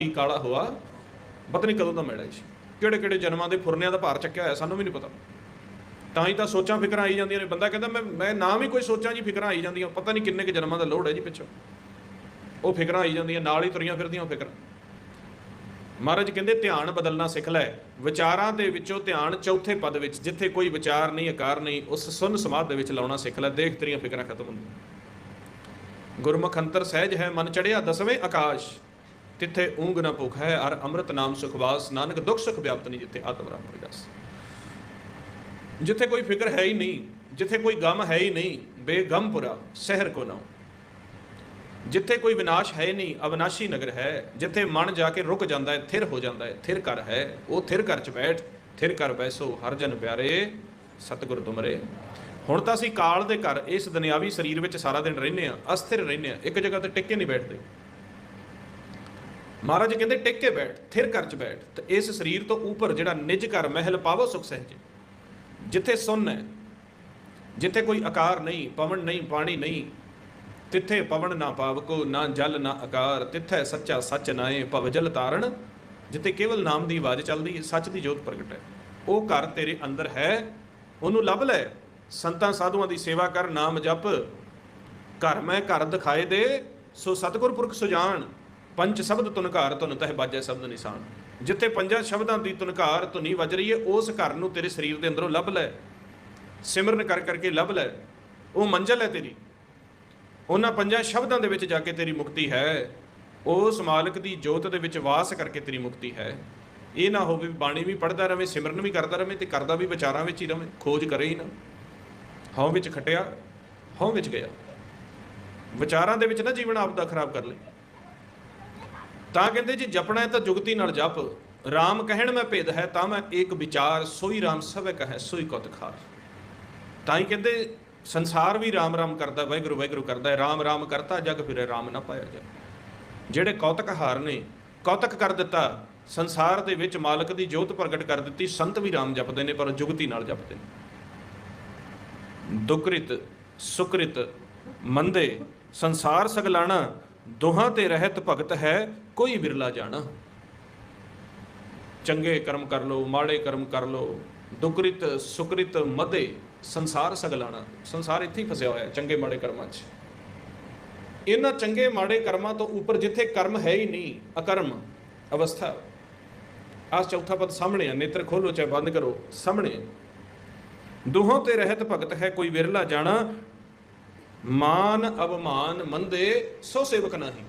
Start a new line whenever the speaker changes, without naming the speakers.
ਕੀ ਕਾਲਾ ਹੋਆ, ਪਤਾ ਨਹੀਂ ਕਦੋਂ ਦਾ ਮਿਲਿਆ ਸੀ। ਕਿਹੜੇ ਕਿਹੜੇ ਜਨਮਾਂ ਦੇ ਫੁਰਨਿਆਂ ਦਾ ਭਾਰ ਚੱਕਿਆ ਹੋਇਆ, ਸਾਨੂੰ ਵੀ ਨਹੀਂ ਪਤਾ। ਤਾਂ ਹੀ ਤਾਂ ਸੋਚਾਂ ਫਿਕਰਾਂ ਆਈ ਜਾਂਦੀਆਂ ਨੇ। ਬੰਦਾ ਕਹਿੰਦਾ, ਮੈਂ ਮੈਂ ਨਾ ਵੀ ਕੋਈ ਸੋਚਾਂ ਜੀ, ਫਿਕਰਾਂ ਆਈ ਜਾਂਦੀਆਂ। ਪਤਾ ਨਹੀਂ ਕਿੰਨੇ ਕੁ ਜਨਮਾਂ ਦਾ ਲੋੜ ਹੈ ਜੀ ਪਿੱਛੋਂ। ਉਹ ਫਿਕਰਾਂ ਆਈ ਜਾਂਦੀਆਂ, ਨਾਲ ਹੀ ਤੁਰੀਆਂ ਫਿਰਦੀਆਂ ਉਹ ਫਿਕਰਾਂ। ਮਹਾਰਾਜ ਕਹਿੰਦੇ, ਧਿਆਨ ਬਦਲਣਾ ਸਿੱਖ ਲੈ। ਵਿਚਾਰਾਂ ਦੇ ਵਿੱਚੋਂ ਧਿਆਨ ਚੌਥੇ ਪਦ ਵਿੱਚ, ਜਿੱਥੇ ਕੋਈ ਵਿਚਾਰ ਨਹੀਂ, ਆਕਾਰ ਨਹੀਂ, ਉਸ ਸੁਨ ਸਮਾਧ ਦੇ ਵਿੱਚ ਲਾਉਣਾ ਸਿੱਖ ਲੈ। ਦੇਖ, ਤੇਰੀਆਂ ਫਿਕਰਾਂ ਖਤਮ ਹੁੰਦੀਆਂ ਗੁਰਮੁਖ ਅੰਤਰ ਸਹਿਜ ਹੈ, ਮਨ ਚੜਿਆ ਦਸਵੇਂ ਆਕਾਸ਼। ਤਿੱਥੇ ਊਂਗ ਨਾ ਭੁਖ ਹੈ ਅਰ ਅੰਮ੍ਰਿਤ ਨਾਮ ਸੁਖਵਾਸ, ਨਾਨਕ ਦੁੱਖ ਸੁਖ ਵਿਆਪਤ ਨਹੀਂ, ਜਿੱਥੇ ਆਤਮ ਰਾਮ ਪ੍ਰਗਾਸ ਜਿੱਥੇ ਕੋਈ ਫਿਕਰ ਹੈ ਹੀ ਨਹੀਂ, ਜਿੱਥੇ ਕੋਈ ਗਮ ਹੈ ਹੀ ਨਹੀਂ ਬੇਗਮਪੁਰਾ ਸ਼ਹਿਰ ਕੋ ਨਾਉ। ਜਿੱਥੇ ਕੋਈ ਵਿਨਾਸ਼ ਹੈ ਨਹੀਂ, ਅਵਿਨਾਸ਼ੀ ਨਗਰ ਹੈ, ਜਿੱਥੇ ਮਨ ਜਾ ਕੇ ਰੁਕ ਜਾਂਦਾ ਹੈ, ਥਿਰ ਹੋ ਜਾਂਦਾ ਹੈ, ਥਿਰ ਕਰ ਹੈ, ਉਹ ਥਿਰ ਕਰ ਚ ਬੈਠ, ਥਿਰ ਕਰ ਬੈਸੋ, ਹਰ ਜਨ ਪਿਆਰੇ, ਸਤਿਗੁਰ ਤੁਮਰੇ। ਹੁਣ ਤਾਂ ਅਸੀਂ ਕਾਲ ਦੇ ਘਰ, ਇਸ ਦੁਨਿਆਵੀ ਸਰੀਰ ਵਿੱਚ ਸਾਰਾ ਦਿਨ ਰਹਿੰਦੇ ਆ ਅਸਥਿਰ ਰਹਿੰਦੇ ਆ ਇੱਕ ਜਗ੍ਹਾ ਤੇ ਟਿੱਕੇ ਨਹੀਂ ਬੈਠਦੇ। ਮਹਾਰਾਜ ਕਹਿੰਦੇ ਟਿਕ ਕੇ ਬੈਠ, ਥਿਰ ਕਰ ਚ ਬੈਠ, ਤੇ ਇਸ ਸਰੀਰ ਤੋਂ ਉੱਪਰ ਜਿਹੜਾ ਨਿਜ ਘਰ ਮਹਿਲ ਪਾਵੋ ਸੁਖ ਸਹਿਜ। ਜਿੱਥੇ ਸੁਨ ਹੈ, ਜਿੱਥੇ ਕੋਈ ਆਕਾਰ ਨਹੀਂ, ਪਵਨ ਨਹੀਂ, ਪਾਣੀ ਨਹੀਂ, ਤਿੱਥੇ ਪਵਨ ਨਾ ਪਾਵਕੋ, ਨਾ ਜਲ, ਨਾ ਆਕਾਰ, ਤਿੱਥੇ ਸੱਚਾ ਸੱਚ ਨਾਏ ਭਵਜਲ ਤਾਰਨ ਜਿੱਥੇ ਕੇਵਲ ਨਾਮ ਦੀ ਆਵਾਜ਼ ਚੱਲਦੀ ਹੈ, ਸੱਚ ਦੀ ਜੋਤ ਪ੍ਰਗਟ ਹੈ। ਉਹ ਘਰ ਤੇਰੇ ਅੰਦਰ ਹੈ, ਉਹਨੂੰ ਲੱਭ ਲੈ, ਸੰਤਾਂ ਸਾਧੂਆਂ ਦੀ ਸੇਵਾ ਕਰ, ਨਾਮ ਜਪ। ਘਰ ਮੈਂ ਘਰ ਦਿਖਾਏ ਦੇ, ਸੋ ਸਤਿਗੁਰ ਪੁਰਖ ਸੁਜਾਨ ਪੰਜ ਸ਼ਬਦ ਤੁਨਕਾਰ ਤੁਨ ਤਹਿ ਬਾਜੈ ਸ਼ਬਦ ਨਿਸ਼ਾਨ। ਜਿੱਥੇ ਪੰਜਾਂ ਸ਼ਬਦਾਂ ਦੀ ਤੁਨਕਾਰ ਧੁਨੀ ਵੱਜ ਰਹੀ ਹੈ ਉਸ ਘਰ ਨੂੰ ਤੇਰੇ ਸਰੀਰ ਦੇ ਅੰਦਰੋਂ ਲੱਭ ਲੈ। ਸਿਮਰਨ ਕਰ ਕਰਕੇ ਲੱਭ ਲੈ। ਉਹ ਮੰਜ਼ਲ ਹੈ ਤੇਰੀ। ਉਹਨਾਂ ਪੰਜਾਂ ਸ਼ਬਦਾਂ ਦੇ ਵਿੱਚ ਜਾ ਕੇ ਤੇਰੀ ਮੁਕਤੀ ਹੈ। ਉਸ ਮਾਲਕ ਦੀ ਜੋਤ ਦੇ ਵਿੱਚ ਵਾਸ ਕਰਕੇ ਤੇਰੀ ਮੁਕਤੀ ਹੈ। ਇਹ ਨਾ ਹੋਵੇ ਬਾਣੀ ਵੀ ਪੜਦਾ ਰਵੇ, ਸਿਮਰਨ ਵੀ ਕਰਦਾ ਰਵੇ ਤੇ ਕਰਦਾ ਵੀ ਵਿਚਾਰਾਂ ਵਿੱਚ ਹੀ ਰਵੇ। ਖੋਜ ਕਰੇ ਹੀ ਨਾ। ਹਉ ਵਿੱਚ ਖਟਿਆ, ਹਉ ਵਿੱਚ ਗਿਆ। ਵਿਚਾਰਾਂ ਦੇ ਵਿੱਚ ਨਾ ਜੀਵਨ ਆਪ ਦਾ ਖਰਾਬ ਕਰ ਲੈ ਤਾਂ ਕਹਿੰਦੇ ਜੀ, ਜਪਣਾ ਹੈ ਤਾਂ ਜੁਗਤੀ ਨਾਲ ਜਪ। RAM ਕਹਿਣ ਮੈਂ ਭੇਦ ਹੈ, ਤਾਂ ਮੈਂ ਇੱਕ ਵਿਚਾਰ, ਸੋਈ RAM ਸਭੈ ਕਹੈ, ਸੋਈ ਕਤ ਖਾਰ। ਤਾਂ ਹੀ ਕਹਿੰਦੇ, ਸੰਸਾਰ ਵੀ ਰਾਮ ਰਾਮ ਕਰਦਾ, ਵਾਹਿਗੁਰੂ ਵਾਹਿਗੁਰੂ ਕਰਦਾ ਹੈ, ਰਾਮ ਰਾਮ ਕਰਤਾ, ਜਗ ਫਿਰੇ ਰਾਮ ਨਾ ਪਾਇਆ ਜਾ ਜਿਹੜੇ ਕੌਤਕ ਹਾਰ ਨੇ, ਕੌਤਕ ਕਰ ਦਿੱਤਾ, ਸੰਸਾਰ ਦੇ ਵਿੱਚ ਮਾਲਕ ਦੀ ਜੋਤ ਪ੍ਰਗਟ ਕਰ ਦਿੱਤੀ, ਸੰਤ ਵੀ ਰਾਮ ਜਪਦੇ ਨੇ, ਪਰ ਜੁਗਤੀ ਨਾਲ ਜਪਦੇ ਨੇ। ਦੁਕ੍ਰਿਤ, ਸੁਕ੍ਰਿਤ, ਮੰਦੇ, ਸੰਸਾਰ ਸਗਲਾਣਾ ਦੋਹਾਂ ਤੇ ਰਹਿਤ ਭਗਤ ਹੈ, ਕੋਈ ਬਿਰਲਾ ਜਾਣਾ। ਚੰਗੇ ਕਰਮ ਕਰ ਲੋ ਮਾੜੇ ਕਰਮ ਕਰ ਲੋ ਦੁਕ੍ਰਿਤ ਸੁਕ੍ਰਿਤ ਮਦੇ ਸੰਸਾਰ ਸਗਲਾਣਾ। ਸੰਸਾਰ ਇੱਥੇ ਹੀ ਫਸਿਆ ਹੋਇਆ ਚੰਗੇ ਮਾੜੇ ਕਰਮਾਂ 'ਚ। ਇਹਨਾਂ ਚੰਗੇ ਮਾੜੇ ਕਰਮਾਂ ਤੋਂ ਉੱਪਰ ਜਿੱਥੇ ਕਰਮ ਹੈ ਹੀ ਨਹੀਂ, ਅਕਰਮ ਅਵਸਥਾ। ਆਹ ਚੌਥਾ ਪਦ ਸਾਹਮਣੇ ਆ, ਨੇਤਰ ਖੋਲੋ ਚਾਹੇ ਬੰਦ ਕਰੋ, ਸਾਹਮਣੇ ਦੋਹਾਂ ਤੇ ਰਹਿਤ ਭਗਤ ਹੈ, ਕੋਈ ਵਿਰਲਾ ਜਾਣਾ ਮਾਨ ਅਵਮਾਨ ਮੰਦੇ ਸੋ ਸੇਵਕ ਨਹੀਂ।